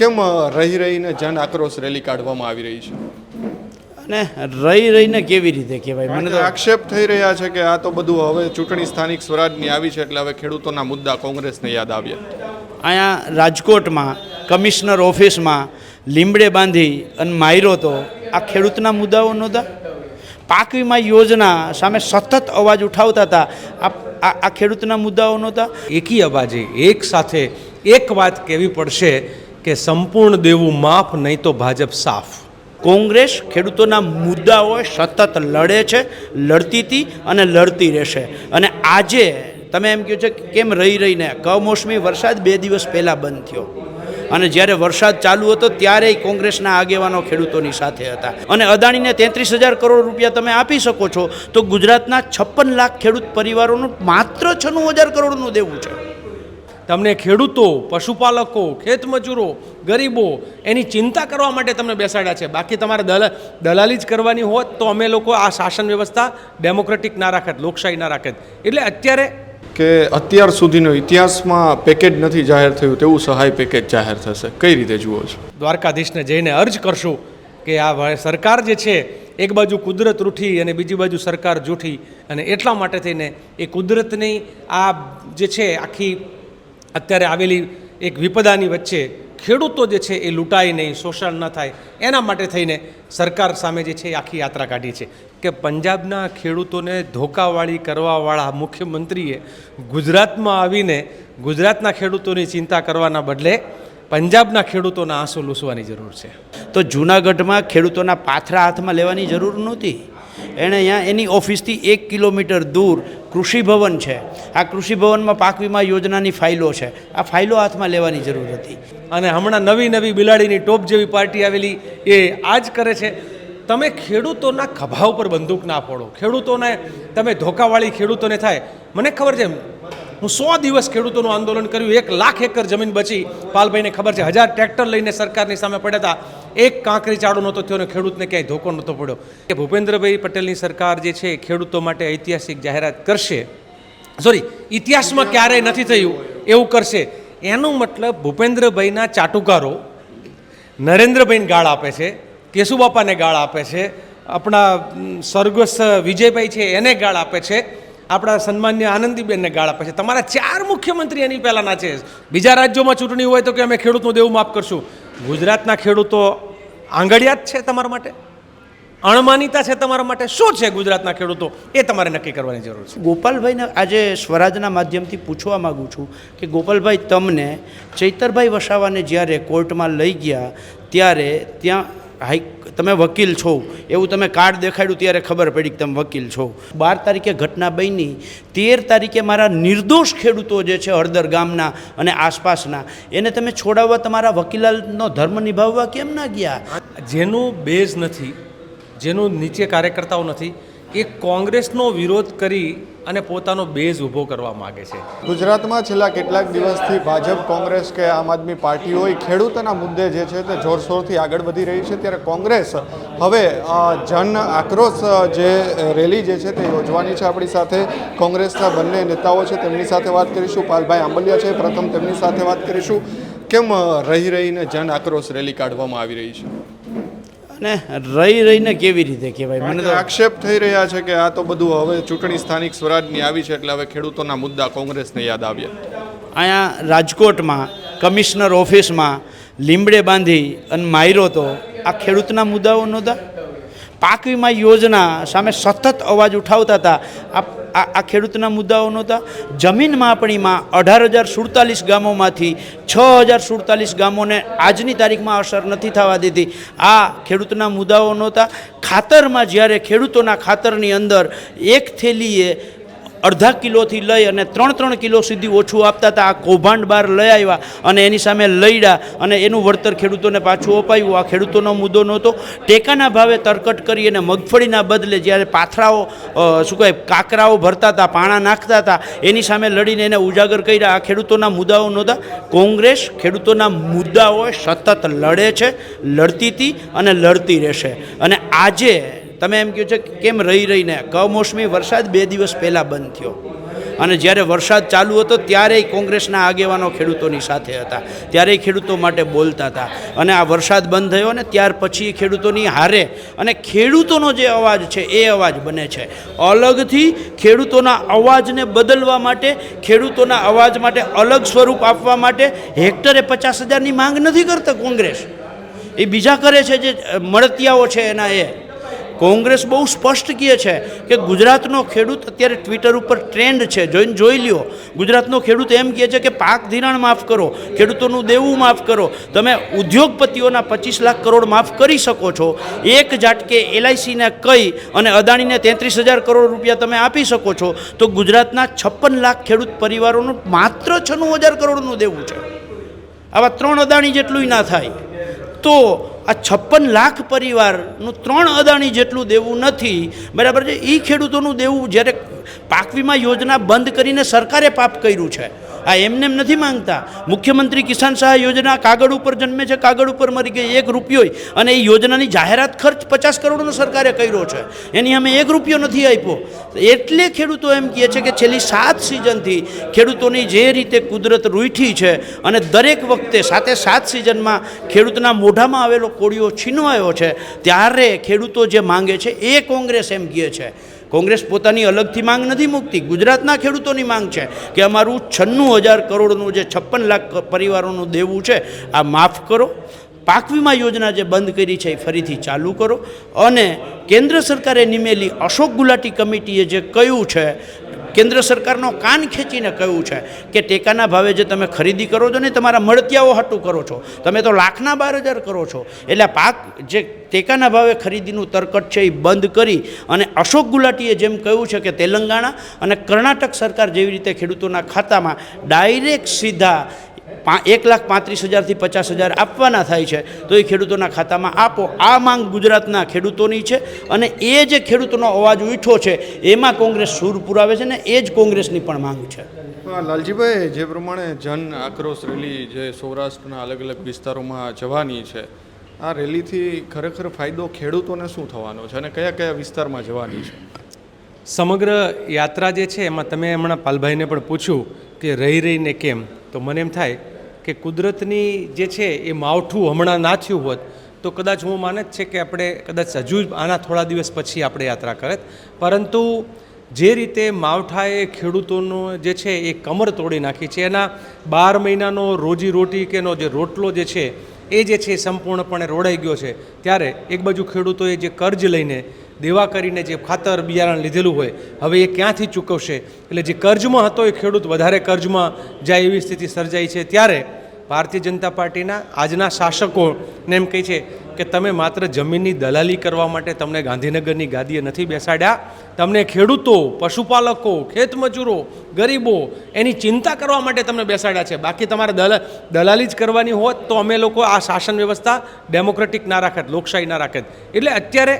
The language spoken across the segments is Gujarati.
કેમ રહી રહીને જન આક્રોશ રેલી કાઢવામાં આવી રહી છે? અને રહી રહીને કેવી રીતે કહેવાય? મને તો આક્ષેપ થઈ રહ્યા છે કે આ તો બધું હવે ચૂંટણી સ્થાનિક સ્વરાજની આવી છે એટલે હવે ખેડૂતોના મુદ્દા કોંગ્રેસને યાદ આવ્યા. અહીંયા રાજકોટમાં કમિશનર ઓફિસમાં લીમડે બાંધી અને માયરો તો આ ખેડૂતના મુદ્દાઓ નહોતા? પાક વીમા યોજના સામે સતત અવાજ ઉઠાવતા હતા. આ આ આ ખેડૂતના મુદ્દાઓ નહોતા? એકી અવાજે એક સાથે એક વાત કહેવી પડશે કે સંપૂર્ણ દેવું માફ, નહીં તો ભાજપ સાફ. કોંગ્રેસ ખેડૂતોના મુદ્દાઓ સતત લડે છે, લડતી હતી અને લડતી રહેશે. અને આજે તમે એમ કહો છો કે કેમ રહી રહીને? કમોસમી વરસાદ બે દિવસ પહેલાં બંધ થયો. અને જ્યારે વરસાદ ચાલુ હતો ત્યારે કોંગ્રેસના આગેવાનો ખેડૂતોની સાથે હતા. અને અદાણીને તેત્રીસ હજાર કરોડ રૂપિયા તમે આપી શકો છો, તો ગુજરાતના છપ્પન લાખ ખેડૂત પરિવારોનું માત્ર છન્નું હજાર કરોડનું દેવું છે. તમને ખેડૂતો પશુપાલકો ખેતમજૂરો ગરીબો એની ચિંતા કરવા માટે તમને બેસાડ્યા છે. બાકી તમારે દલ દલાલી જ કરવાની હોત તો અમે લોકો આ શાસન વ્યવસ્થા ડેમોક્રેટિક ના રાખત લોકશાહી ના રાખત. એટલે અત્યારે કે અત્યાર સુધીનો ઇતિહાસમાં પેકેજ નથી જાહેર થયું તેવું સહાય પેકેજ જાહેર થશે? કઈ રીતે જુઓ છો? દ્વારકાધીશને જઈને અર્જ કરશું કે આ સરકાર જે છે એક બાજુ કુદરત રૂઠી અને બીજી બાજુ સરકાર જૂઠી. અને એટલા માટે થઈને એ કુદરતની આ જે છે આખી અત્યારે આવેલી એક વિપદાની વચ્ચે ખેડૂતો જે છે એ લૂંટાય નહીં, શોષણ ન થાય. એના માટે થઈને સરકાર સામે જે છે એ આખી યાત્રા કાઢી છે કે પંજાબના ખેડૂતોને ધોકાવાળી કરવાવાળા મુખ્યમંત્રીએ ગુજરાતમાં આવીને ગુજરાતના ખેડૂતોની ચિંતા કરવાના બદલે પંજાબના ખેડૂતોના આંસુ લૂસવાની જરૂર છે. તો જૂનાગઢમાં ખેડૂતોના પાથરા હાથમાં લેવાની જરૂર નહોતી? એણે અહીંયા એની ઓફિસથી એક કિલોમીટર દૂર કૃષિ ભવન છે. આ કૃષિ ભવનમાં પાક વીમા યોજનાની ફાઇલો છે. આ ફાઇલો હાથમાં લેવાની જરૂર હતી. અને હમણાં નવી નવી બિલાડીની ટોપ જેવી પાર્ટી આવેલી એ આ જ કરે છે. તમે ખેડૂતોના ખભા ઉપર બંદૂક ના પડો ખેડૂતોને તમે ધોકાવાળી ખેડૂતોને થાય. મને ખબર છે હું સો દિવસ ખેડૂતોનું આંદોલન કર્યું, એક લાખ એકર જમીન બચી. પાલભાઈને ખબર છે, હજાર ટ્રેક્ટર લઈને સરકારની સામે પડ્યા હતા. એક કાંકરી ચાડો નહોતો થયો અને ખેડૂતને ક્યાંય ધોકો નહોતો પડ્યો. કે ભૂપેન્દ્રભાઈ પટેલની સરકાર જે છે, ખેડૂતો માટે ઐતિહાસિક જાહેરાત કરશે. સોરી ઇતિહાસમાં ક્યારેય નથી થયું, એવું કરશે. એનો મતલબ ભૂપેન્દ્રભાઈના ચાટુકારો નરેન્દ્રભાઈને ગાળ આપે છે, કેશુબાપાને ગાળ આપે છે, આપણા સ્વર્ગસ્થ વિજયભાઈ છે, એને ગાળ આપે છે. આપણા સન્માન્ય આનંદીબેનને ગાળા પછી. તમારા ચાર મુખ્યમંત્રી એની પહેલાંના છે. બીજા રાજ્યોમાં ચૂંટણી હોય તો કે અમે ખેડૂતનું દેવું માફ કરશું. ગુજરાતના ખેડૂતો આંગળિયા જ છે તમારા માટે? અણમાનીતા છે તમારા માટે? શું છે ગુજરાતના ખેડૂતો? એ તમારે નક્કી કરવાની જરૂર છે. ગોપાલભાઈને આજે સ્વરાજના માધ્યમથી પૂછવા માગું છું કે, ગોપાલભાઈ, તમને ચૈતરભાઈ વસાવાને જ્યારે કોર્ટમાં લઈ ગયા, ત્યારે ત્યાં હાઈ તમે વકીલ છો. એવું તમે કાર્ડ દેખાડ્યું ત્યારે ખબર પડી કે તમે વકીલ છો. બાર તારીખે ઘટના બની. તેર તારીખે મારા નિર્દોષ ખેડૂતો જે છે હળદર ગામના અને આસપાસના, એને તમે છોડાવવા તમારા વકીલાલનો ધર્મ નિભાવવા કેમ ના ગયા? જેનું બેઝ નથી, જેનું નીચે કાર્યકર્તાઓ નથી, એ કોંગ્રેસનો વિરોધ કરી અને પોતાનો બેઝ ઊભો કરવા માગે છે. ગુજરાતમાં છેલ્લા કેટલાક દિવસથી ભાજપ, કોંગ્રેસ કે આમ આદમી પાર્ટી હોય ખેડૂતોના મુદ્દે જે છે તે જોરશોરથી આગળ વધી રહી છે. ત્યારે કોંગ્રેસ હવે જન આક્રોશ જે રેલી જે છે તે યોજવાની છે આપણી સાથે. કોંગ્રેસના બંને નેતાઓ છે તેમની સાથે વાત કરીશું. પાલભાઈ આંબલિયા છે, પ્રથમ તેમની સાથે વાત કરીશું. કેમ રહી રહીને જન આક્રોશ રેલી કાઢવામાં આવી રહી છે? અને રહી રહીને કેવી રીતે કહેવાય? મને તો આક્ષેપ થઈ રહ્યા છે કે આ તો બધું હવે ચૂંટણી સ્થાનિક સ્વરાજની આવી છે એટલે હવે ખેડૂતોના મુદ્દા કોંગ્રેસને યાદ આવ્યા. અહીંયા રાજકોટમાં કમિશનર ઓફિસમાં લીમડે બાંધી અને માયરો તો આ ખેડૂતના મુદ્દાઓ નહોતા? પાક વીમા યોજના સામે સતત અવાજ ઉઠાવતા હતા. આ આ ખેડૂતના મુદ્દાઓ નહોતા. જમીન માપણીમાં અઢાર હજાર સુડતાલીસ ગામોમાંથી છ હજાર સુડતાલીસ ગામોને આજની તારીખમાં અસર નથી થવા દીધી. આ ખેડૂતના મુદ્દાઓ નહોતા. ખાતરમાં જ્યારે ખેડૂતોના ખાતરની અંદર એક થેલીએ અડધા કિલોથી લઈ અને ત્રણ ત્રણ કિલો સુધી ઓછું આપતા હતા. આ કૌભાંડ બહાર લઈ આવ્યા અને એની સામે લઈડા અને એનું વળતર ખેડૂતોને પાછું અપાયું. આ ખેડૂતોનો મુદ્દો નહોતો. ટેકાના ભાવે તરકટ કરી અને મગફળીના બદલે જ્યારે પાથરાઓ શું કહેવાય, કાકરાઓ ભરતા હતા, પાણા નાખતા હતા, એની સામે લડીને એને ઉજાગર કર્યા. આ ખેડૂતોના મુદ્દાઓ નહોતા. કોંગ્રેસ ખેડૂતોના મુદ્દાઓ સતત લડે છે, લડતી હતી અને લડતી રહેશે. અને આજે તમે એમ કહ્યું છે કે કેમ રહી રહીને? કમોસમી વરસાદ બે દિવસ પહેલાં બંધ થયો. અને જ્યારે વરસાદ ચાલુ હતો, ત્યારેય કોંગ્રેસના આગેવાનો ખેડૂતોની સાથે હતા. ત્યારેય ખેડૂતો માટે બોલતા હતા. અને આ વરસાદ બંધ થયો ને ત્યાર પછી ખેડૂતોની હારે અને ખેડૂતોનો જે અવાજ છે, એ અવાજ બને છે. અલગથી ખેડૂતોના અવાજને બદલવા માટે, ખેડૂતોના અવાજ માટે અલગ સ્વરૂપ આપવા માટે હેક્ટરે પચાસ હજારની માંગ નથી કરતા કોંગ્રેસ. એ બીજા કરે છે જે મળતિયાઓ છે એના એ. કોંગ્રેસ બહુ સ્પષ્ટ કહે છે કે ગુજરાતનો ખેડૂત અત્યારે ટ્વિટર ઉપર ટ્રેન્ડ છે. જોઈને જોઈ લ્યો. ગુજરાતનો ખેડૂત એમ કહે છે કે પાક ધિરાણ માફ કરો, ખેડૂતોનું દેવું માફ કરો. તમે ઉદ્યોગપતિઓના પચીસ લાખ કરોડ માફ કરી શકો છો. એક ઝાટકે એલઆઈસીને કહી અને અદાણીને તેત્રીસ હજાર કરોડ રૂપિયા તમે આપી શકો છો. તો ગુજરાતના છપ્પન લાખ ખેડૂત પરિવારોનું માત્ર છન્નું હજાર કરોડનું દેવું છે. આવા ત્રણ અદાણી જેટલું ના થાય. તો આ છપ્પન લાખ પરિવારનું ત્રણ અદાણી જેટલું દેવું નથી. બરાબર છે? એ ખેડૂતોનું દેવું જ્યારે પાક વીમા યોજના બંધ કરીને સરકારે પાપ કર્યું છે. આ એમને એમ નથી માંગતા. મુખ્યમંત્રી કિસાન સહાય યોજના કાગળ ઉપર જન્મે છે, કાગળ ઉપર મરી ગઈ, એક રૂપિયો અને એ યોજનાની જાહેરાત ખર્ચ પચાસ કરોડનો સરકારે કર્યો છે. એની અમે એક રૂપિયો નથી આપ્યો. એટલે ખેડૂતો એમ કહે છે કે છેલ્લી સાત સિઝનથી ખેડૂતોની જે રીતે કુદરત રૂઠી છે અને દરેક વખતે સાથે સાત સિઝનમાં ખેડૂતના મોઢામાં આવેલો કોળિયો છીનવાયો છે, ત્યારે ખેડૂતો જે માંગે છે, એ કોંગ્રેસ એમ કહે છે. કોંગ્રેસ પોતાની અલગથી માંગ નથી મૂકતી. ગુજરાતના ખેડૂતોની માંગ છે કે અમારું છન્નું હજાર કરોડનું જે છપ્પન લાખ પરિવારોનું દેવું છે, આ માફ કરો. પાક વીમા યોજના જે બંધ કરી છે એ ફરીથી ચાલુ કરો. અને કેન્દ્ર સરકારે નિમેલી અશોક ગુલાટી કમિટીએ જે કહ્યું છે, કેન્દ્ર સરકારનો કાન ખેંચીને કહ્યું છે કે ટેકાના ભાવે જે તમે ખરીદી કરો છો ને તમારા મળતિયાઓ હટું કરો છો. તમે તો લાખના બાર હજાર કરો છો. એટલે પાક જે ટેકાના ભાવે ખરીદીનું તરકટ છે એ બંધ કરી અને અશોક ગુલાટીએ જેમ કહ્યું છે કે તેલંગાણા અને કર્ણાટક સરકાર જેવી રીતે ખેડૂતોના ખાતામાં ડાયરેક્ટ સીધા એક લાખ પાંત્રીસ હજારથી પચાસ હજાર આપવાના થાય છે તો એ ખેડૂતોના ખાતામાં આપો. આ માંગ ગુજરાતના ખેડૂતોની છે અને એ જે ખેડૂતોનો અવાજ ઉઠો છે એમાં કોંગ્રેસ સૂર પુરાવે છે ને એ જ કોંગ્રેસની પણ માંગ છે. હા, લાલજીભાઈ જે પ્રમાણે જન આક્રોશ રેલી જે સૌરાષ્ટ્રના અલગ અલગ વિસ્તારોમાં જવાની છે આ રેલીથી ખરેખર ફાયદો ખેડૂતોને શું થવાનો છે અને કયા કયા વિસ્તારમાં જવાની છે? સમગ્ર યાત્રા જે છે એમાં તમે હમણાં પાલભાઈને પણ પૂછ્યું કે રહી રહીને કેમ? તો મને એમ થાય કે કુદરતની જે છે એ માવઠું હમણાં ના થયું હોત, તો કદાચ હું માને જ છે કે આપણે કદાચ હજુ આના થોડા દિવસ પછી આપણે યાત્રા કરત. પરંતુ જે રીતે માવઠાએ ખેડૂતોનો જે છે એ કમર તોડી નાખી છે, એના બાર મહિનાનો રોજી રોટી કે એનો જે રોટલો જે છે, એ જે છે સંપૂર્ણપણે રોડાઈ ગયો છે. ત્યારે એક બાજુ ખેડૂતોએ જે કર્જ લઈને દેવા કરીને જે ખાતર બિયારણ લીધેલું હોય, હવે એ ક્યાંથી ચૂકવશે? એટલે જે કર્જમાં હતો એ ખેડૂત વધારે કર્જમાં જાય એવી સ્થિતિ સર્જાઈ છે. ત્યારે ભારતીય જનતા પાર્ટીના આજના શાસકોને એમ કહે છે કે તમે માત્ર જમીનની દલાલી કરવા માટે તમને ગાંધીનગરની ગાદીએ નથી બેસાડ્યા. તમને ખેડૂતો, પશુપાલકો ખેતમજૂરો ગરીબો એની ચિંતા કરવા માટે તમને બેસાડ્યા છે. બાકી તમારે દલ, દલાલી જ કરવાની હોત તો અમે લોકો આ શાસન વ્યવસ્થા ડેમોક્રેટિક ના રાખત, લોકશાહી ના રાખત. એટલે અત્યારે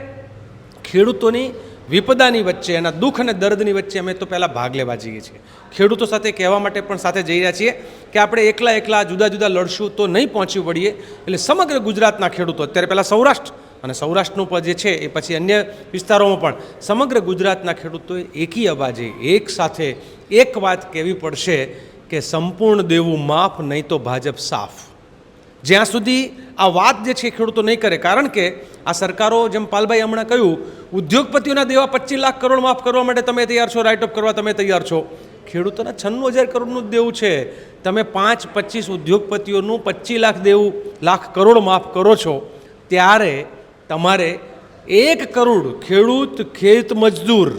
ખેડૂતોની વિપદાની વચ્ચે એના દુઃખ અને દર્દની વચ્ચે અમે તો પહેલાં ભાગ લેવા જઈએ છીએ. ખેડૂતો સાથે કહેવા માટે પણ સાથે જઈ રહ્યા છીએ કે આપણે એકલા એકલા જુદા જુદા લડશું તો નહીં પહોંચી વળીએ. એટલે સમગ્ર ગુજરાતના ખેડૂતો, અત્યારે પહેલાં સૌરાષ્ટ્ર અને સૌરાષ્ટ્રનું પદ જે છે એ પછી અન્ય વિસ્તારોમાં પણ સમગ્ર ગુજરાતના ખેડૂતોએ એકી અવાજે એક સાથે એક વાત કહેવી પડશે કે સંપૂર્ણ દેવું માફ, નહીં તો ભાજપ સાફ. જ્યાં સુધી આ વાત જે છે ખેડૂતો નહીં કરે, કારણ કે આ સરકારો, જેમ પાલભાઈ હમણાં કહ્યું, ઉદ્યોગપતિઓના દેવા પચીસ લાખ કરોડ માફ કરવા માટે તમે તૈયાર છો રાઇટ ઓફ કરવા તમે તૈયાર છો. ખેડૂતોના છન્નું હજાર કરોડનું જ દેવું છે. તમે પાંચ, પચીસ ઉદ્યોગપતિઓનું પચીસ લાખ દેવું, લાખ કરોડ માફ કરો છો. ત્યારે તમારે એક કરોડ ખેડૂત, ખેત મજદૂર,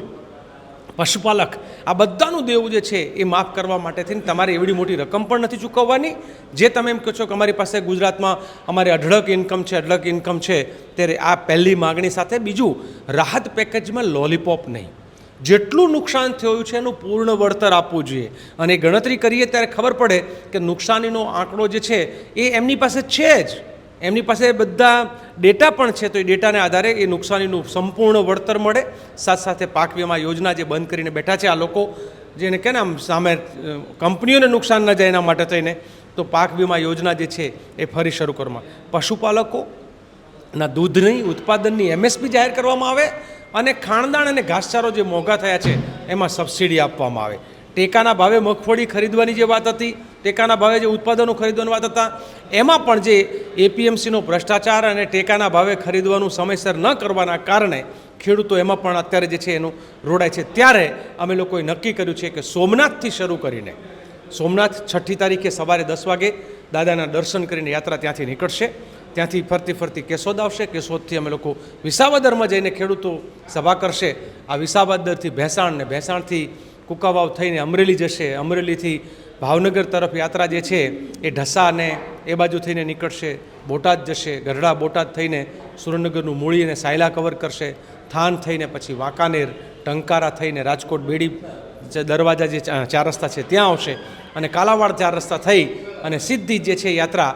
પશુપાલક આ બધાનું દેવું જે છે એ માફ કરવા માટે થઈને તમારે એવડી મોટી રકમ પણ નથી ચૂકવવાની. જે તમે એમ કહો છો કે અમારી પાસે ગુજરાતમાં અમારી અઢળક ઇન્કમ છે, અઢળક ઇન્કમ છે, ત્યારે આ પહેલી માગણી સાથે બીજું રાહત પેકેજમાં લોલીપોપ નહીં. જેટલું નુકસાન થયું છે એનું પૂર્ણ વળતર આપવું જોઈએ. અને ગણતરી કરીએ ત્યારે ખબર પડે કે નુકસાનીનો આંકડો જે છે એ એમની પાસે છે જ. એમની પાસે બધા ડેટા પણ છે, તો એ ડેટાને આધારે એ નુકસાનીનું સંપૂર્ણ વળતર મળે. સાથે સાથે પાક વીમા યોજના જે બંધ કરીને બેઠા છે આ લોકો જેને કે આમ સામે કંપનીઓને નુકસાન ન જાય એના માટે થઈને, તો પાક વીમા યોજના જે છે એ ફરી શરૂ કરવામાં પશુપાલકો, ના દૂધની ઉત્પાદનની એમએસપી જાહેર કરવામાં આવે અને ખાણદાણ અને ઘાસચારો જે મોંઘા થયા છે, એમાં સબસિડી આપવામાં આવે. ટેકાના ભાવે મગફળી ખરીદવાની જે વાત હતી, ટેકાના ભાવે જે ઉત્પાદનો ખરીદવાની વાત હતા, એમાં પણ જે એપીએમસીનો ભ્રષ્ટાચાર અને ટેકાના ભાવે ખરીદવાનું સમયસર ન કરવાના કારણે ખેડૂતો એમાં પણ અત્યારે જે છે એનું રોડાય છે. ત્યારે અમે લોકોએ નક્કી કર્યું છે કે સોમનાથથી શરૂ કરીને, સોમનાથ છઠ્ઠી તારીખે સવારે દસ વાગે દાદાના દર્શન કરીને યાત્રા ત્યાંથી નીકળશે. ત્યાંથી ફરતી ફરતી કેશોદ આવશે. કેશોદથી અમે લોકો વિસાવદરમાં જઈને ખેડૂતો સભા કરશે. આ વિસાવદરથી ભેસાણ ને ભેસાણથી કુકાવાવ થઈને અમરેલી જશે. અમરેલીથી ભાવનગર તરફ યાત્રા જે છે એ ઢસા ને એ બાજુ થઈને નીકળશે. બોટાદ જશે. ગઢડા, બોટાદ થઈને સુરેન્દ્રનગરનું મૂળી અને સાયલા કવર કરશે. થાન થઈને પછી વાંકાનેર, ટંકારા થઈને રાજકોટ, બેડી દરવાજા જે ચાર રસ્તા છે ત્યાં આવશે. અને કાલાવાડ ચાર રસ્તા થઈ અને સીધી જે છે યાત્રા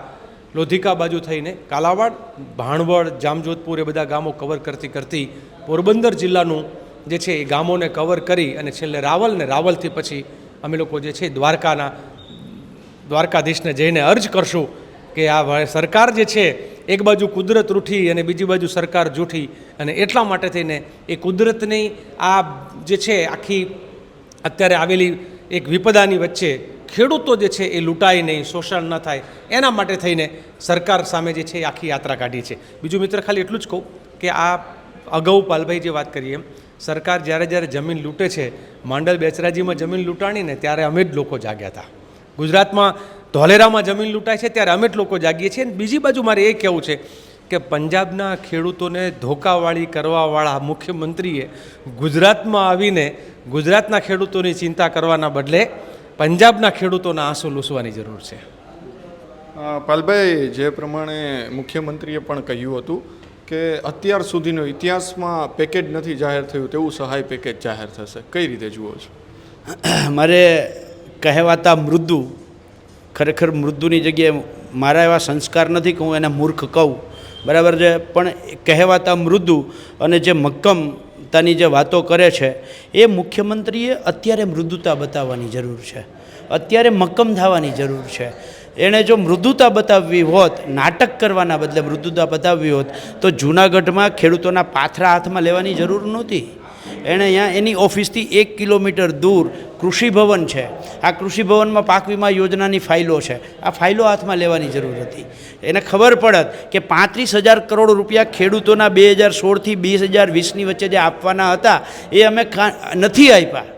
લોધિકા બાજુ થઈને કાલાવાડ, ભાણવડ, જામજોધપુર એ બધા ગામો કવર કરતી કરતી પોરબંદર જિલ્લાનું જે છે એ ગામોને કવર કરી અને છેલ્લે રાવલ ને રાવલથી પછી અમે લોકો જે છે દ્વારકાના, દ્વારકાધીશને જઈને અર્જ કરશું કે આ સરકાર જે છે એક બાજુ કુદરત રૂઠી અને બીજી બાજુ સરકાર જૂઠી અને એટલા માટે થઈને એ કુદરતની આ જે છે આખી અત્યારે આવેલી એક વિપદાની વચ્ચે ખેડૂતો જે છે એ લૂંટાય નહીં, શોષણ ન થાય, એના માટે થઈને સરકાર સામે જે છે એ આખી યાત્રા કાઢી છે. બીજું મિત્ર, ખાલી એટલું જ કહું કે આ અગાઉ પાલભાઈ જે વાત કરીએ એમ સરકાર જ્યારે જ્યારે જમીન લૂંટે છે, માંડલ બેચરાજીમાં જમીન લૂંટાણી ને ત્યારે અમે જ લોકો જાગ્યા હતા. ગુજરાતમાં ધોલેરામાં જમીન લૂંટાય છે ત્યારે અમે જ લોકો જાગીએ છીએ. અને બીજી બાજુ મારે એ કહેવું છે કે પંજાબના ખેડૂતોને ધોકાવાળી કરવાવાળા મુખ્યમંત્રીએ ગુજરાતમાં આવીને ગુજરાતના ખેડૂતોની ચિંતા કરવાના બદલે પંજાબના ખેડૂતોના આંસુ લૂસવાની જરૂર છે. પાલભાઈ, જે પ્રમાણે મુખ્યમંત્રીએ પણ કહ્યું હતું કે અત્યાર સુધીનો ઇતિહાસમાં પેકેજ નથી જાહેર થયું તેવું સહાય પેકેજ જાહેર થશે. કઈ રીતે જુઓ છો? મારે કહેવાતા મૃદુ, ખરેખર મૃદુની જગ્યાએ મારા એવા સંસ્કાર નથી કે હું એને મૂર્ખ કહું. બરાબર છે? પણ કહેવાતા મૃદુ અને જે મક્કમતાની જે વાતો કરે છે, એ મુખ્યમંત્રીએ અત્યારે મૃદુતા બતાવવાની જરૂર છે. અત્યારે મક્કમ થવાની જરૂર છે. એણે જો મૃદુતા બતાવવી હોત, નાટક કરવાના બદલે મૃદુતા બતાવવી હોત, તો જૂનાગઢમાં ખેડૂતોના પાથરા હાથમાં લેવાની જરૂર નહોતી. એણે અહીંયા એની ઓફિસથી એક કિલોમીટર દૂર કૃષિ ભવન છે. આ કૃષિ ભવનમાં પાક વીમા યોજનાની ફાઇલો છે. આ ફાઇલો હાથમાં લેવાની જરૂર હતી. એને ખબર પડત કે પાંત્રીસ હજાર કરોડ રૂપિયા ખેડૂતોના બે હજાર સોળથી વીસ હજાર વીસની વચ્ચે જે આપવાના હતા, એ અમે નથી આપ્યા.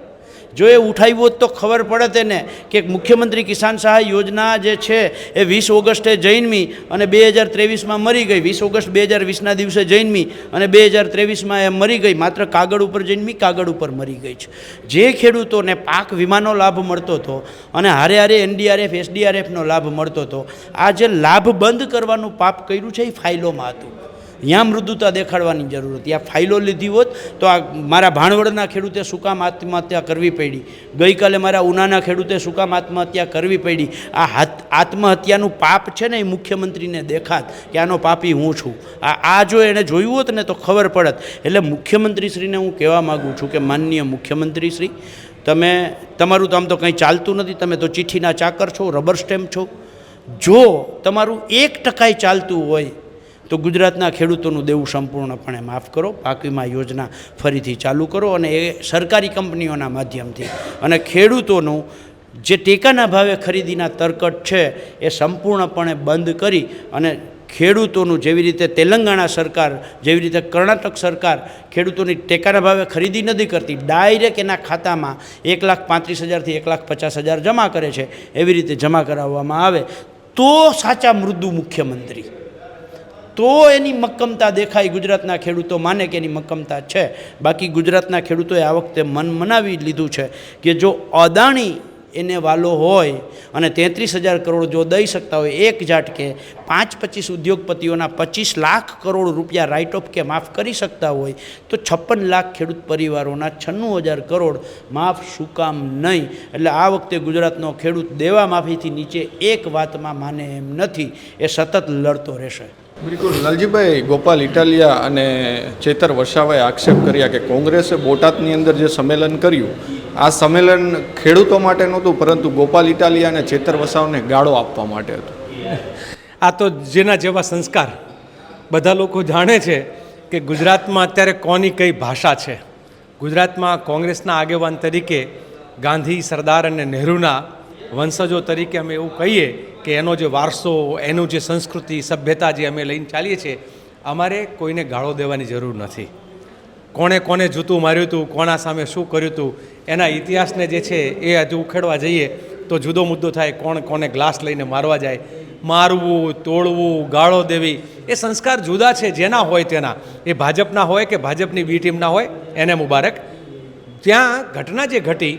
જો એ ઉઠાવ્યું હોત તો ખબર પડે એને કે મુખ્યમંત્રી કિસાન સહાય યોજના જે છે એ વીસ ઓગસ્ટે જૈનમી અને બે હજાર ત્રેવીસમાં મરી ગઈ. વીસ ઓગસ્ટ બે હજાર વીસના દિવસે જૈનમી અને બે હજાર ત્રેવીસમાં એ મરી ગઈ. માત્ર કાગળ ઉપર જૈનમી, કાગળ ઉપર મરી ગઈ છે. જે ખેડૂતોને પાક વીમાનો લાભ મળતો હતો અને હારે હારે એનડીઆરએફ, એસડીઆરએફનો લાભ મળતો હતો, આ જે લાભ બંધ કરવાનું પાપ કર્યું છે એ ફાઇલોમાં હતું. ત્યાં મૃદુતા દેખાડવાની જરૂર હતી. આ ફાઇલો લીધી હોત તો આ મારા ભાણવડના ખેડૂતે શું આત્મહત્યા કરવી પડી? ગઈકાલે મારા ઉનાના ખેડૂતે શું આત્મહત્યા કરવી પડી? આ હાથ આત્મહત્યાનું પાપ છે ને એ મુખ્યમંત્રીને દેખાત કે આનો પાપી હું છું. આ આ જો એણે જોયું હોત ને તો ખબર પડત. એટલે મુખ્યમંત્રીશ્રીને હું કહેવા માગું છું કે માનનીય મુખ્યમંત્રીશ્રી, તમે, તમારું તો આમ તો કંઈ ચાલતું નથી, તમે તો ચિઠ્ઠીના ચાકર છો, રબર સ્ટેમ્પ છો. જો તમારું એક ટકાય ચાલતું હોય તો ગુજરાતના ખેડૂતોનું દેવું સંપૂર્ણપણે માફ કરો. પાક વીમા યોજના ફરીથી ચાલુ કરો અને એ સરકારી કંપનીઓના માધ્યમથી. અને ખેડૂતોનું જે ટેકાના ભાવે ખરીદીના તરકટ છે એ સંપૂર્ણપણે બંધ કરી અને ખેડૂતોનું જેવી રીતે તેલંગાણા સરકાર, જેવી રીતે કર્ણાટક સરકાર ખેડૂતોની ટેકાના ભાવે ખરીદી નથી કરતી, ડાયરેક્ટ એના ખાતામાં એક લાખ પાંત્રીસ હજારથી એક લાખ પચાસ હજાર જમા કરે છે, એવી રીતે જમા કરાવવામાં આવે તો સાચા મૃદુ મુખ્યમંત્રી. તો એની મક્કમતા દેખાય ગુજરાતના ખેડૂતો માને કે એની મક્કમતા છે. બાકી ગુજરાતના ખેડૂતોએ આ વખતે મન મનાવી લીધું છે કે જો અદાણી એને વાલો હોય અને તેત્રીસ હજાર કરોડ જો દઈ શકતા હોય એક ઝાટકે પાંચ પચીસ ઉદ્યોગપતિઓના પચીસ લાખ કરોડ રૂપિયા રાઇટ ઓફ કે માફ કરી શકતા હોય તો છપ્પન લાખ ખેડૂત પરિવારોના છન્નું હજાર કરોડ માફ શું કામ નહીં. એટલે આ વખતે ગુજરાતનો ખેડૂત દેવા માફીથી નીચે એક વાતમાં માને એમ નથી. એ સતત લડતો રહેશે. બિલકુલ. લાલજીભાઈ, ગોપાલ ઇટાલિયા અને ચેતર વસાવાએ આક્ષેપ કર્યા કે કોંગ્રેસે બોટાદની અંદર જે સંમેલન કર્યું, આ સંમેલન ખેડૂતો માટે નહોતું, પરંતુ ગોપાલ ઇટાલિયા અને ચેતર વસાવાને ગાળો આપવા માટે હતું. આ તો જેના જેવા સંસ્કાર બધા લોકો જાણે છે કે ગુજરાતમાં અત્યારે કોની કઈ ભાષા છે. ગુજરાતમાં કોંગ્રેસના આગેવાન તરીકે ગાંધી, સરદાર અને નહેરુના વંશજો તરીકે અમે એવું કહીએ કે એનો જે વારસો, એનું જે સંસ્કૃતિ, સભ્યતા જે અમે લઈને ચાલીએ છીએ, અમારે કોઈને ગાળો દેવાની જરૂર નથી. કોણે કોને જૂતું માર્યું હતું કોના સામે શું કર્યું હતું એના ઇતિહાસને જે છે એ હજુ ઉખેડવા જઈએ તો જુદો મુદ્દો થાય કોણ કોને ગ્લાસ લઈને મારવા જાય. મારવું, તોડવું, ગાળો દેવી, એ સંસ્કાર જુદા છે, જેના હોય તેના. એ ભાજપના હોય કે ભાજપની બી ટીમના હોય, એને મુબારક. ત્યાં ઘટના જે ઘટી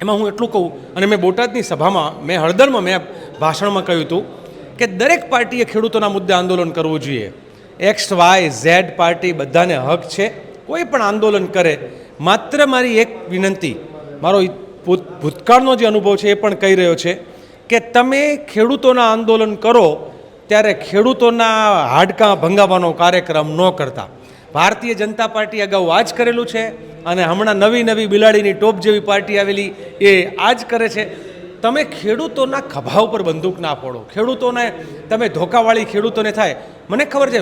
એમાં હું એટલું કહું, અને મેં બોટાદની સભામાં, મેં હળદરમાં, મેં ભાષણમાં કહ્યું હતું કે દરેક પાર્ટીએ ખેડૂતોના મુદ્દે આંદોલન કરવું જોઈએ. એક્સ વાય ઝેડ પાર્ટી બધાને હક છે. કોઈ પણ આંદોલન કરે, માત્ર મારી એક વિનંતી, મારો ભૂત- ભૂતકાળનો જે અનુભવ છે એ પણ કહી રહ્યો છે કે તમે ખેડૂતોના આંદોલન કરો, ત્યારે ખેડૂતોના હાડકાં ભંગાવવાનો કાર્યક્રમ ન કરતા. ભારતીય જનતા પાર્ટી અગાઉ આ જ કરેલું છે અને હમણાં નવી નવી બિલાડીની ટોપ જેવી પાર્ટી આવેલી એ આ જ કરે છે. તમે ખેડૂતોના ખભા ઉપર બંદૂક ના ફોડો. ખેડૂતોને તમે ધોકાવાળી ખેડૂતોને થાય. મને ખબર છે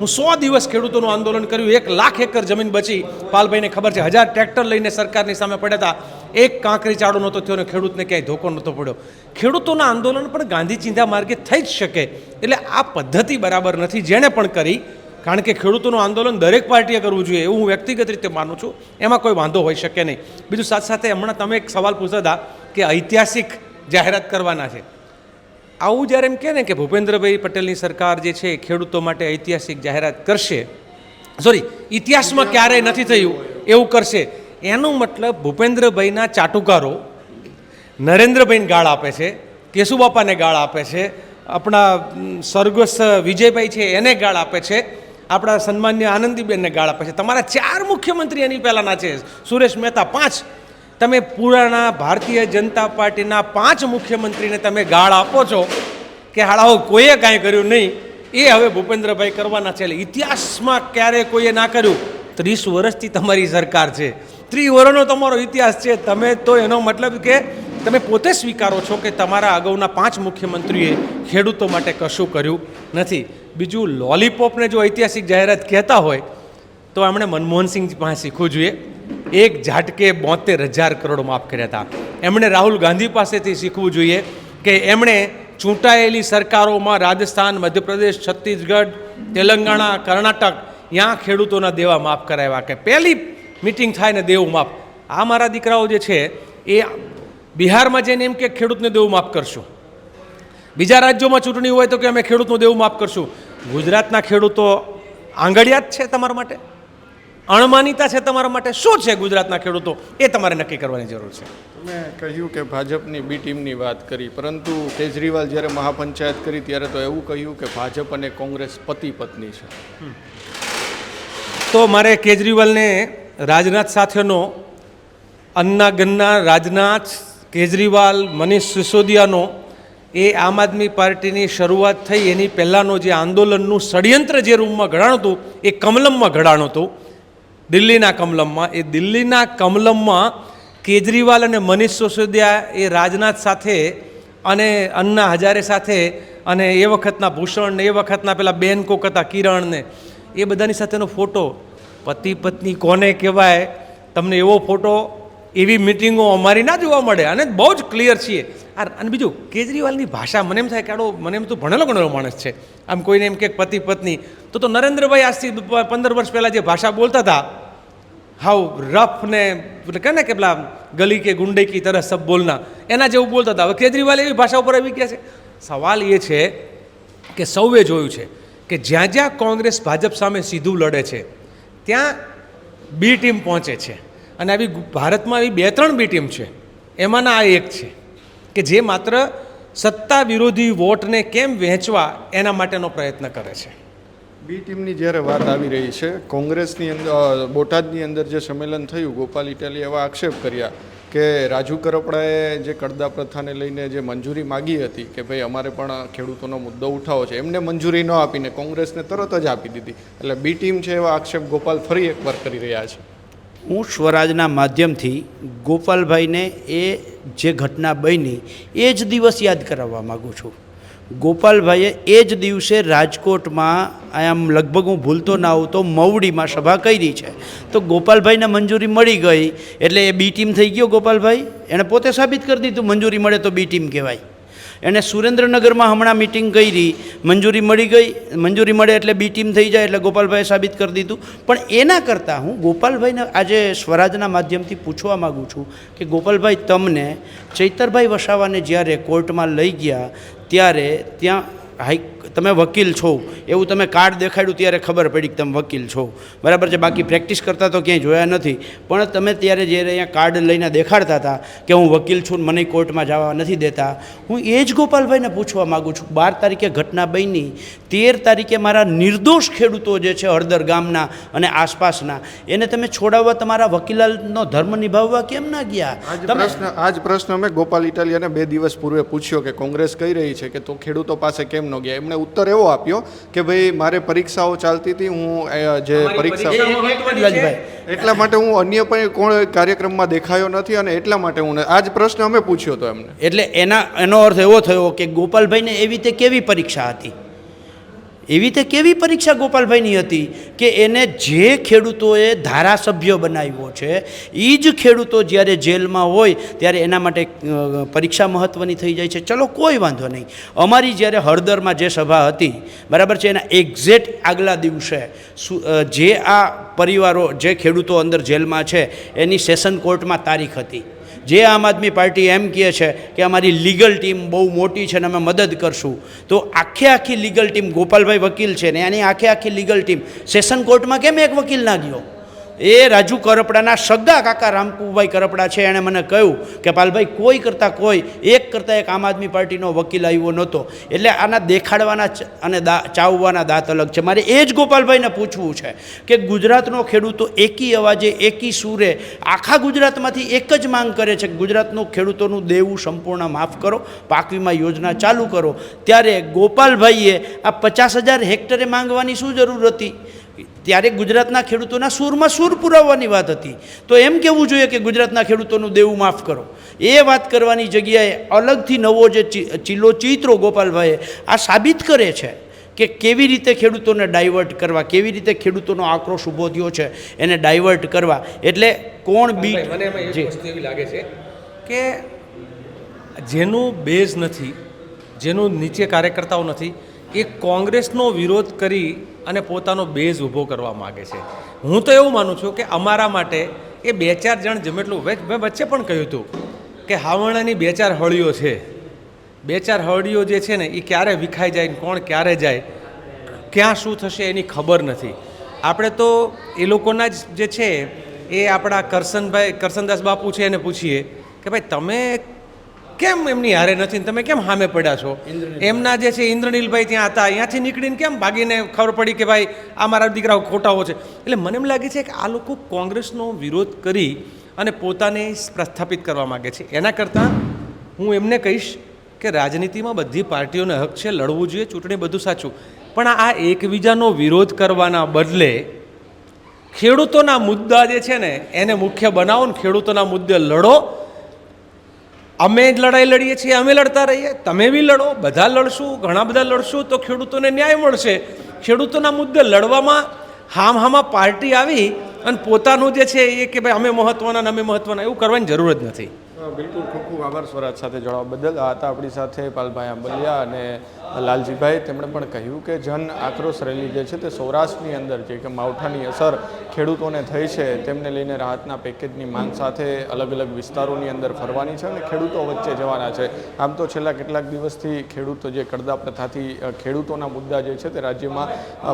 હું સો દિવસ ખેડૂતોનું આંદોલન કર્યું, એક લાખ એકર જમીન બચી. પાલભાઈને ખબર છે, હજાર ટ્રેક્ટર લઈને સરકારની સામે પડ્યા હતા. એક કાંકરી ચાડો નહોતો થયો અને ખેડૂતને ક્યાંય ધોકો નહોતો પડ્યો. ખેડૂતોના આંદોલન પણ ગાંધી ચિંધા માર્ગે થઈ જ શકે. એટલે આ પદ્ધતિ બરાબર નથી. જેણે પણ કરી કારણ કે ખેડૂતોનું આંદોલન દરેક પાર્ટીએ કરવું જોઈએ એવું હું વ્યક્તિગત રીતે માનું છું. એમાં કોઈ વાંધો હોઈ શકે નહીં. બીજું સાથે સાથે હમણાં તમે એક સવાલ પૂછતા હતા કે ઐતિહાસિક જાહેરાત કરવાના છે. આવું જ્યારે એમ કહે ને કે ભૂપેન્દ્રભાઈ પટેલની સરકાર જે છે ખેડૂતો માટે ઐતિહાસિક જાહેરાત કરશે. સોરી ઇતિહાસમાં ક્યારેય નથી થયું, એવું કરશે. એનું મતલબ ભૂપેન્દ્રભાઈના ચાટુકારો નરેન્દ્રભાઈને ગાળ આપે છે, કેશુબાપાને ગાળ આપે છે, આપણા સ્વર્ગસ્થ વિજયભાઈ છે એને ગાળ આપે છે. આપણા સન્માન્ય આનંદીબેનને ગાળ આપે છે તમારા ચાર મુખ્યમંત્રી એની પહેલાંના છે. સુરેશ મહેતા પાંચ. તમે પુરાણા, ભારતીય જનતા પાર્ટીના પાંચ મુખ્યમંત્રીને તમે ગાળ આપો છો કે હાળાઓ કોઈએ કાંઈ કર્યું નહીં, એ હવે ભૂપેન્દ્રભાઈ કરવાના છે. એટલે ઇતિહાસમાં ક્યારે કોઈએ ના કર્યું? ત્રીસ વર્ષથી તમારી સરકાર છે. ત્રીસ વર્ષનો તમારો ઇતિહાસ છે. તમે તો એનો મતલબ કે તમે પોતે સ્વીકારો છો કે તમારા અગાઉના પાંચ મુખ્યમંત્રીએ ખેડૂતો માટે કશું કર્યું નથી? બીજું, લોલીપોપને જો ઐતિહાસિક જાહેરાત કહેતા હોય, તો એમણે મનમોહનસિંહ પાસે શીખવું જોઈએ. એક ઝાટકે બોતેર હજાર કરોડ માફ કર્યા હતા. એમણે રાહુલ ગાંધી પાસેથી શીખવું જોઈએ કે એમણે ચૂંટાયેલી સરકારોમાં રાજસ્થાન, મધ્યપ્રદેશ, છત્તીસગઢ, તેલંગાણા, કર્ણાટક ત્યાં ખેડૂતોના દેવા માફ કરાવ્યા કે પહેલી મિટિંગ થાય ને દેવું માફ. આ મારા દીકરાઓ જે છે, એ બિહારમાં જઈને એમ કે ખેડૂતને દેવું માફ કરશું. બીજા રાજ્યોમાં ચૂંટણી હોય તો કે અમે ખેડૂતનું દેવું માફ કરશું. ગુજરાતના ખેડૂતો આંગળિયા જ છે તમારા માટે? અણમાનીતા છે તમારા માટે? શું છે ગુજરાતના ખેડૂતો? એ તમારે નક્કી કરવાની જરૂર છે. તમે કહ્યું કે ભાજપની બી ટીમની વાત કરી પરંતુ કેજરીવાલ જ્યારે મહાપંચાયત કરી ત્યારે તો એવું કહ્યું કે ભાજપ અને કોંગ્રેસ પતિ પત્ની છે તો મારે કેજરીવાલને રાજનાથ સાથેનો અન્ના ગન્ના રાજનાથ કેજરીવાલ, મનીષ સિસોદિયાનો એ આમ આદમી પાર્ટીની શરૂઆત થઈ. એની પહેલાંનો જે આંદોલનનું ષડયંત્ર જે રૂમમાં ઘડાણું હતું, એ કમલમમાં ઘડાણું હતું. દિલ્હીના કમલમમાં. એ દિલ્હીના કમલમમાં કેજરીવાલ અને મનીષ સિસોદિયા એ રાજનાથ સાથે અને અન્ના હજારે સાથે અને એ વખતના ભૂષણ ને એ વખતના પેલા બેન કોક હતા, કિરણ ને, એ બધાની સાથેનો ફોટો. પતિ પત્ની કોને કહેવાય? તમને એવો ફોટો એવી મિટિંગો અમારી ના જોવા મળે. અને બહુ જ ક્લિયર છીએ. અને બીજું, કેજરીવાલની ભાષા મને એમ થાય કે આડો, મને એમ તો ભણેલો ગણેલો માણસ છે. આમ કોઈને એમ કે પતિ, પત્ની. તો તો નરેન્દ્રભાઈ આજથી પંદર વર્ષ પહેલાં જે ભાષા બોલતા હતા હાવ રફ ને, એટલે કહે ને કે પેલા ગલી કે ગુંડે કી તરહ સબ બોલના, એના જેવું બોલતા હતા. હવે કેજરીવાલ એવી ભાષા ઉપર આવી ગયા છે. સવાલ એ છે કે સૌએ જોયું છે કે જ્યાં જ્યાં કોંગ્રેસ, ભાજપ સામે સીધું લડે છે, ત્યાં બી ટીમ પહોંચે છે. અને આવી ભારતમાં આવી બે ત્રણ બી ટીમ છે, એમાંના આ એક છે, કે જે માત્ર સત્તા વિરોધી વોટને કેમ વહેંચવા એના માટેનો પ્રયત્ન કરે છે. બી ટીમની જ્યારે વાત આવી રહી છે, કોંગ્રેસની અંદર બોટાદની અંદર જે સંમેલન થયું, ગોપાલ ઇટાલી એવા આક્ષેપ કર્યા કે રાજુ કરપડાએ જે કડદા પ્રથાને લઈને જે મંજૂરી માગી હતી કે ભાઈ અમારે પણ ખેડૂતોનો મુદ્દો ઉઠાવો છે, એમને મંજૂરી ન આપીને કોંગ્રેસને તરત જ આપી દીધી. એટલે બી ટીમ છે એવા આક્ષેપ ગોપાલ ફરી એકવાર કરી રહ્યા છે. હું સ્વરાજના માધ્યમથી ગોપાલભાઈને એ જે ઘટના બની એ જ દિવસ યાદ કરાવવા માગું છું. ગોપાલભાઈએ એ જ દિવસે રાજકોટમાં આમ લગભગ હું ભૂલતો ના હોઉં તો મવડીમાં સભા કરી છે. તો ગોપાલભાઈને મંજૂરી મળી ગઈ, એટલે એ બી ટીમ થઈ ગયો ગોપાલભાઈ? એણે પોતે સાબિત કરી દીધું, મંજૂરી મળે તો બી ટીમ કહેવાય. એણે સુરેન્દ્રનગરમાં હમણાં મિટિંગ કરી, મંજૂરી મળી ગઈ, મંજૂરી મળે એટલે બી ટીમ થઈ જાય એટલે ગોપાલભાઈએ સાબિત કરી દીધું. પણ એના કરતાં હું ગોપાલભાઈને આજે સ્વરાજના માધ્યમથી પૂછવા માગું છું કે ગોપાલભાઈ, તમને ચૈતરભાઈ વસાવાને જ્યારે કોર્ટમાં લઈ ગયા, ત્યારે ત્યાં હાઈ, તમે વકીલ છો. એવું તમે કાર્ડ દેખાડ્યું ત્યારે ખબર પડી કે તમે વકીલ છો. બરાબર છે? બાકી પ્રેક્ટિસ કરતા તો ક્યાંય જોયા નથી. પણ તમે ત્યારે જ્યારે અહીંયા કાર્ડ લઈને દેખાડતા હતા કે હું વકીલ છું મને કોર્ટમાં જવા નથી દેતા, હું એ જ ગોપાલભાઈને પૂછવા માગું છું, બાર તારીખે ઘટના બની તેર તારીખે મારા નિર્દોષ ખેડૂતો જે છે હળદર ગામના અને આસપાસના એને તમે છોડાવવા તમારા વકીલાલનો ધર્મ નિભાવવા કેમ ના ગયા? તમે પ્રશ્ન આજ પ્રશ્ન અમે ગોપાલ ઇટાલિયાને બે દિવસ પૂર્વે પૂછ્યો કે કોંગ્રેસ કહી રહી છે કે તો ખેડૂતો પાસે કેમ ન ગયા? એમણે ઉત્તર એવો આપ્યો કે ભાઈ મારે પરીક્ષાઓ ચાલતી હતી હું જે પરીક્ષા. એટલા માટે હું અન્ય પણ કોણ કાર્યક્રમમાં દેખાયો નથી અને એટલા માટે હું આજ પ્રશ્ન અમે પૂછ્યો હતો એમને. એટલે એના એનો અર્થ એવો થયો કે ગોપાલભાઈને એવી રીતે કેવી પરીક્ષા હતી? એવી રીતે કેવી પરીક્ષા ગોપાલભાઈની હતી કે એને જે ખેડૂતોએ ધારાસભ્ય બનાવ્યો છે એ જ ખેડૂતો જ્યારે જેલમાં હોય ત્યારે એના માટે પરીક્ષા મહત્ત્વની થઈ જાય છે. ચલો કોઈ વાંધો નહીં. અમારી જ્યારે હળદરમાં જે સભા હતી, બરાબર છે, એના એક્ઝેક્ટ આગલા દિવસે જે આ પરિવારો, જે ખેડૂતો અંદર જેલમાં છે, એની સેશન કોર્ટમાં તારીખ હતી. જે આમ આદમી પાર્ટી એમ કહે છે કે અમારી લીગલ ટીમ બહુ મોટી છે ને અમે મદદ કરશું. તો આખે આખી લીગલ ટીમ ગોપાલભાઈ વકીલ છે ને એની આખે આખી લીગલ ટીમ સેશન કોર્ટમાં કેમ એક વકીલ ના ગયો? એ રાજુ કરપડાના સગા કાકા રામકુભાઈ કરપડા છે, એણે મને કહ્યું કે પાલભાઈ, કોઈ કરતાં કોઈ, એક કરતાં એક આમ આદમી પાર્ટીનો વકીલ આવ્યો નહોતો. એટલે આના દેખાડવાના અને ચાવવાના દાંત અલગ છે. મારે એ જ ગોપાલભાઈને પૂછવું છે કે ગુજરાતનો ખેડૂતો એકી અવાજે, એકી સૂરે, આખા ગુજરાતમાંથી એક જ માંગ કરે છે ગુજરાતનું ખેડૂતોનું દેવું સંપૂર્ણ માફ કરો, પાક વીમા યોજના ચાલુ કરો. ત્યારે ગોપાલભાઈએ આ પચાસ હજાર હેક્ટરે માંગવાની શું જરૂર હતી? ત્યારે ગુજરાતના ખેડૂતોના સૂરમાં સૂર પુરાવવાની વાત હતી. તો એમ કહેવું જોઈએ કે ગુજરાતના ખેડૂતોનું દેવું માફ કરો. એ વાત કરવાની જગ્યાએ અલગથી નવો જે ચીલો ચિત્રો ગોપાલભાઈએ આ સાબિત કરે છે કે કેવી રીતે ખેડૂતોને ડાયવર્ટ કરવા કેવી રીતે ખેડૂતોનો આક્રોશ ઊભો થયો છે એને ડાયવર્ટ કરવા. એટલે કોણ બી મને એવી લાગે છે કે જેનું બેઝ નથી જેનું નીચે કાર્યકર્તાઓ નથી એ કોંગ્રેસનો વિરોધ કરી અને પોતાનો બેઝ ઊભો કરવા માગે છે. હું તો એવું માનું છું કે અમારા માટે એ બે ચાર જણ જમેટલું મેં વચ્ચે પણ કહ્યું હતું કે હાવણાની બે ચાર હળીઓ છે. બે ચાર હળીઓ જે છે ને એ ક્યારે વિખાઈ જાય કોણ ક્યારે જાય, ક્યાં શું થશે એની ખબર નથી. આપણે તો એ લોકોના જ જે છે, એ આપણા કરશનભાઈ કરસનદાસ બાપુ છે એને પૂછીએ કે ભાઈ, તમે કેમ એમની હારે નથી તમે કેમ સામે પડ્યા છો? એમના જે છે ઇન્દ્રનીલભાઈ ત્યાં હતા અહીંયાથી નીકળીને કેમ ભાગીને ખબર પડી કે ભાઈ આ મારા દીકરાઓ ખોટાઓ છે? એટલે મને એમ લાગે છે કે આ લોકો કોંગ્રેસનો વિરોધ કરી અને પોતાને પ્રસ્થાપિત કરવા માગે છે. એના કરતાં હું એમને કહીશ કે રાજનીતિમાં બધી પાર્ટીઓને હક છે લડવું જોઈએ ચૂંટણી બધું સાચું. પણ આ એકબીજાનો વિરોધ કરવાના બદલે ખેડૂતોના મુદ્દા જે છે ને એને મુખ્ય બનાવો ને ખેડૂતોના મુદ્દે લડો અમે જ લડાઈ લડીએ છીએ, અમે લડતા રહીએ. તમે બી લડો, બધા લડશું, ઘણા બધા લડશું, તો ખેડૂતોને ન્યાય મળશે. ખેડૂતોના મુદ્દે લડવામાં હામ હામાં પાર્ટી આવી અને પોતાનું જે છે એ કે ભાઈ અમે મહત્વના અને અમે મહત્વના, એવું કરવાની જરૂર જ નથી. બિલકુલ ખૂબ ખૂબ આભાર સ્વરાજ સાથે જોડાવા બદલ. આ હતા આપણી સાથે પાલભાઈ આંબલિયા અને લાલજીભાઈ. તેમણે પણ કહ્યું કે જન આક્રોશ રેલી જે છે તે સૌરાષ્ટ્રની અંદર જે કે માવઠાની અસર ખેડૂતોને થઈ છે, તેમને લઈને રાહતના પેકેજની માંગ સાથે અલગ અલગ વિસ્તારોની અંદર ફરવાની છે અને ખેડૂતો વચ્ચે જવાના છે. આમ તો છેલ્લા કેટલાક દિવસથી ખેડૂતો જે કડદા પ્રથાથી ખેડૂતોના મુદ્દા જે છે તે રાજ્યમાં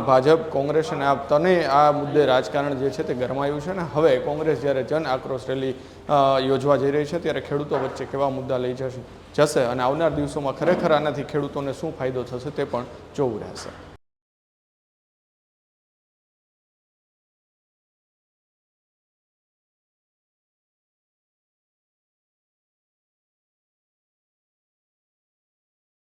ભાજપ, કોંગ્રેસ અને આ તને આ મુદ્દે રાજકારણ જે છે તે ગરમાયું છે અને હવે કોંગ્રેસ જ્યારે જન આક્રોશ રેલી યોજવા જઈ રહી છે. ત્યારે ખેડૂતો વચ્ચે કેવા મુદ્દા લઈ જશે? જશે અને આવનાર દિવસોમાં ખરેખર આનાથી ખેડૂતોને શું ફાયદો થશે તે પણ જોવું રહેશે.